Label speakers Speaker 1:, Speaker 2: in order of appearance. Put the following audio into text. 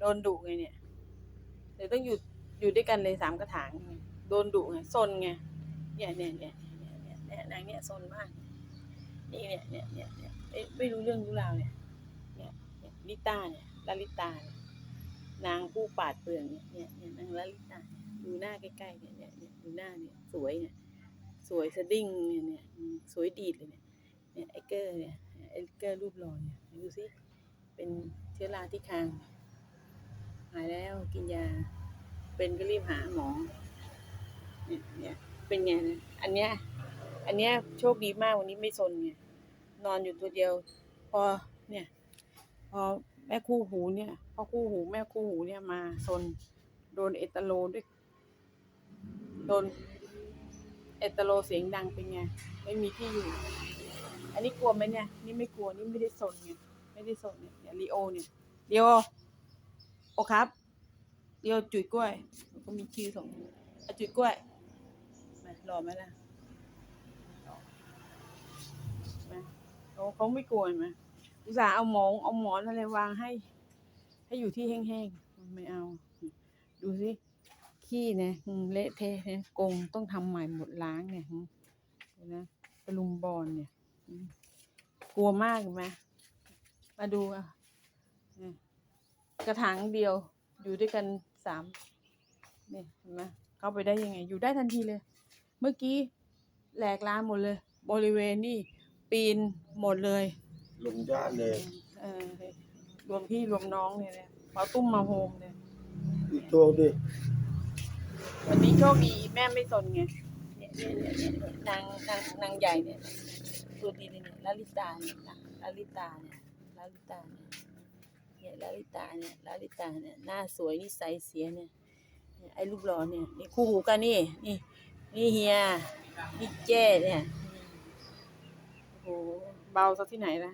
Speaker 1: โดนดุไงเนี่ยเดี๋ยวต้องอยู่อยู่ด้วยกันเลยสามกระถางไงโดนดุไงซนไงเนี่ยเนี่ยเนี่ยเนี่ยเนี่ยเนี่ยนางเนี่ยซนมากนี่เนี่ยเนี่ยเนี่ยเนี่ยไม่ไม่รู้เรื่องรู้ราวเนี่ยเนี่ยเนี่ยลิต้าเนี่ยลาลิตาเนี่ยนางผู้ปาดเปลืองเนี่ยเนี่ยเนี่ยนางลาลิตาเนี่ยดูหน้าใกล้ๆเนี่ยเนี่ยเนี่ยดูหน้าเนี่ยสวยเนี่ยสวยสะดิ้งเนี่ยเนี่ยอืมสวยดีดเลยเนี่ยเนี่ยไอเกอร์เนี่ยไอเกอร์รูปหล่อเนี่ยดูสิเป็นเชื้อราที่คาง หายแล้วกินยา เป็นก็รีบหาหมอเนี่ยเป็นไงนะอันเนี้ยอันเนี้ยโชคดีมากวันนี้ไม่ซนไงนอนอยู่ตัวเดียว พอเนี่ย พอแม่คู่หูเนี่ยพอคู่หูแม่คู่หูเนี่ยมาซนโดนเอตโลด้วยโดนเอตโลเสียงดังเป็นไงไม่มีที่อยู่ อันนี้กลัวไหมเนี่ย นี่ไม่กลัวนี่ไม่ได้ซนไงไม่ได้ซนเนี่ยเนี่ยลีโอเนี่ยลีโอ โอครับลีโอจุดกล้วยก็มีชื่อสองอจุดกล้วยมารอไหมล่ะเขาเขาไม่กลัวไหมอุตส่าห์เอาหมองเอาหมอนอะไรวางให้ ให้อยู่ที่แห้งๆไม่เอา ดูสิขี้เนี่ยเละเทะเนี่ยกงต้องทำใหม่หมดล้างเนี่ยดูนะตะลุมบอลเนี่ย กลัวมากเห็นไหมมาดูอะ กระถางเดียว อยู่ด้วยกันสามเนี่ยเห็นไหมเข้าไปได้ยังไง อยู่ได้ทันทีเลย เมื่อกี้แหลกลานหมดเลย บริเวณนี่ปีนหมดเลย
Speaker 2: ลงย่านเลย
Speaker 1: เออรวมพี่รวมน้องเนี่ยเนี่ยพอตุ้มมาโฮมเนี่ย
Speaker 2: อีกโชคดิ
Speaker 1: วันนี้โชคดีแม่ไม่สนไงเนี่ยเนี่ยเนี่ยเนี่ยนางนางนางใหญ่เนี่ยตัวดีเนี่ยลาลิตาเนี่ยนะลาลิตาเนี่ยลาลิตาเนี่ย เนี่ยลาลิตาเนี่ยลาลิตาเนี่ยหน้าสวยนิสัยเสียเนี่ยไอ้ลูกหล่อเนี่ยนี่คู่หูกันนี่นี่นี่เฮียนี่เจ้เนี่ยโอ้โหเบาซะที่ไหนล่ะ